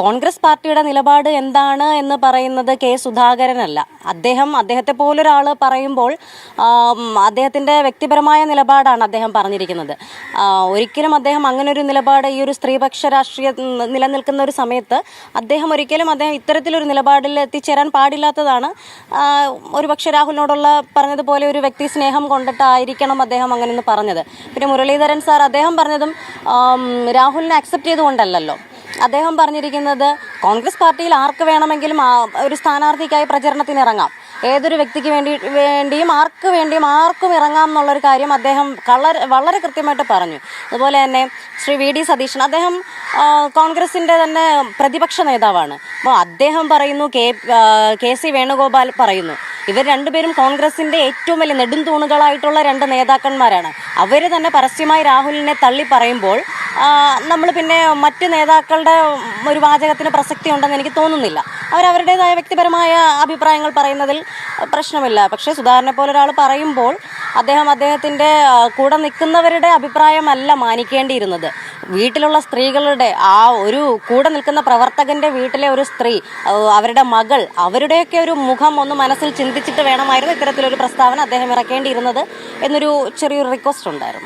കോൺഗ്രസ് പാർട്ടിയുടെ നിലപാട് എന്താണ് എന്ന് പറയുന്നത് കെ സുധാകരനല്ല. അദ്ദേഹം അദ്ദേഹത്തെ പോലൊരാൾ പറയുമ്പോൾ അദ്ദേഹത്തിന്റെ വ്യക്തിപരമായ നിലപാടാണ് അദ്ദേഹം പറഞ്ഞിരിക്കുന്നത്. ഒരിക്കലും അദ്ദേഹം അങ്ങനെ ഒരു നിലപാട് ഈ ഒരു സ്ത്രീപക്ഷ രാഷ്ട്രീയ നിലനിൽക്കുന്ന ഒരു സമയത്ത് അദ്ദേഹം ഒരിക്കലും അദ്ദേഹം ഇത്തരത്തിലൊരു നിലപാടിൽ എത്തിച്ചേരാൻ പാടില്ലാത്തതാണ്. ഒരു ഒരുപക്ഷെ രാഹുലിനോടുള്ള പറഞ്ഞതുപോലെ ഒരു വ്യക്തി സ്നേഹം കൊണ്ടിട്ടായിരിക്കണം അദ്ദേഹം അങ്ങനെ ഒന്ന് പറഞ്ഞത്. പിന്നെ മുരളീധരൻ സാർ അദ്ദേഹം പറഞ്ഞതും രാഹുലിനെ അക്സെപ്റ്റ് ചെയ്തുകൊണ്ടല്ലല്ലോ. അദ്ദേഹം പറഞ്ഞിരിക്കുന്നത് കോൺഗ്രസ് പാർട്ടിയിൽ ആർക്ക് വേണമെങ്കിലും ഒരു സ്ഥാനാർത്ഥിക്കായി പ്രചരണത്തിന് ഇറങ്ങാം. ഏതൊരു വ്യക്തിക്ക് വേണ്ടി വേണ്ടിയും ആർക്ക് വേണ്ടിയും ആർക്കും ഇറങ്ങാം എന്നുള്ളൊരു കാര്യം അദ്ദേഹം വളരെ വളരെ കൃത്യമായിട്ട് പറഞ്ഞു. അതുപോലെ തന്നെ ശ്രീ വി ഡി സതീശൻ അദ്ദേഹം കോൺഗ്രസിന്റെ തന്നെ പ്രതിപക്ഷ നേതാവാണ്. അപ്പോൾ അദ്ദേഹം പറയുന്നു കെ കെ സി വേണുഗോപാൽ പറയുന്നു ഇവർ രണ്ടുപേരും കോൺഗ്രസിന്റെ ഏറ്റവും വലിയ നെടുംതൂണുകളായിട്ടുള്ള രണ്ട് നേതാക്കന്മാരാണ്. അവർ തന്നെ പരസ്യമായി രാഹുലിനെ തള്ളി പറയുമ്പോൾ നമ്മൾ പിന്നെ മറ്റ് നേതാക്കളുടെ ഒരു വാചകത്തിന് പ്രസക്തി ഉണ്ടെന്ന് എനിക്ക് തോന്നുന്നില്ല. അവരവരുടേതായ വ്യക്തിപരമായ അഭിപ്രായങ്ങൾ പറയുന്നതിൽ പ്രശ്നമില്ല. പക്ഷേ സുധാകരനെ പോലെ ഒരാൾ പറയുമ്പോൾ അദ്ദേഹം അദ്ദേഹത്തിന്റെ കൂടെ നിൽക്കുന്നവരുടെ അഭിപ്രായമല്ല മാനിക്കേണ്ടിയിരുന്നത്. വീട്ടിലുള്ള സ്ത്രീകളുടെ ആ ഒരു കൂടെ നിൽക്കുന്ന പ്രവർത്തകന്റെ വീട്ടിലെ ഒരു സ്ത്രീ അവരുടെ മകൾ അവരുടെയൊക്കെ ഒരു മുഖം ഒന്ന് മനസ്സിൽ ചിന്തിച്ചിട്ട് വേണമായിരുന്നു ഇത്തരത്തിലൊരു പ്രസ്താവന അദ്ദേഹം ഇറക്കേണ്ടിയിരുന്നത് എന്നൊരു ചെറിയൊരു റിക്വസ്റ്റ് ഉണ്ടായിരുന്നു.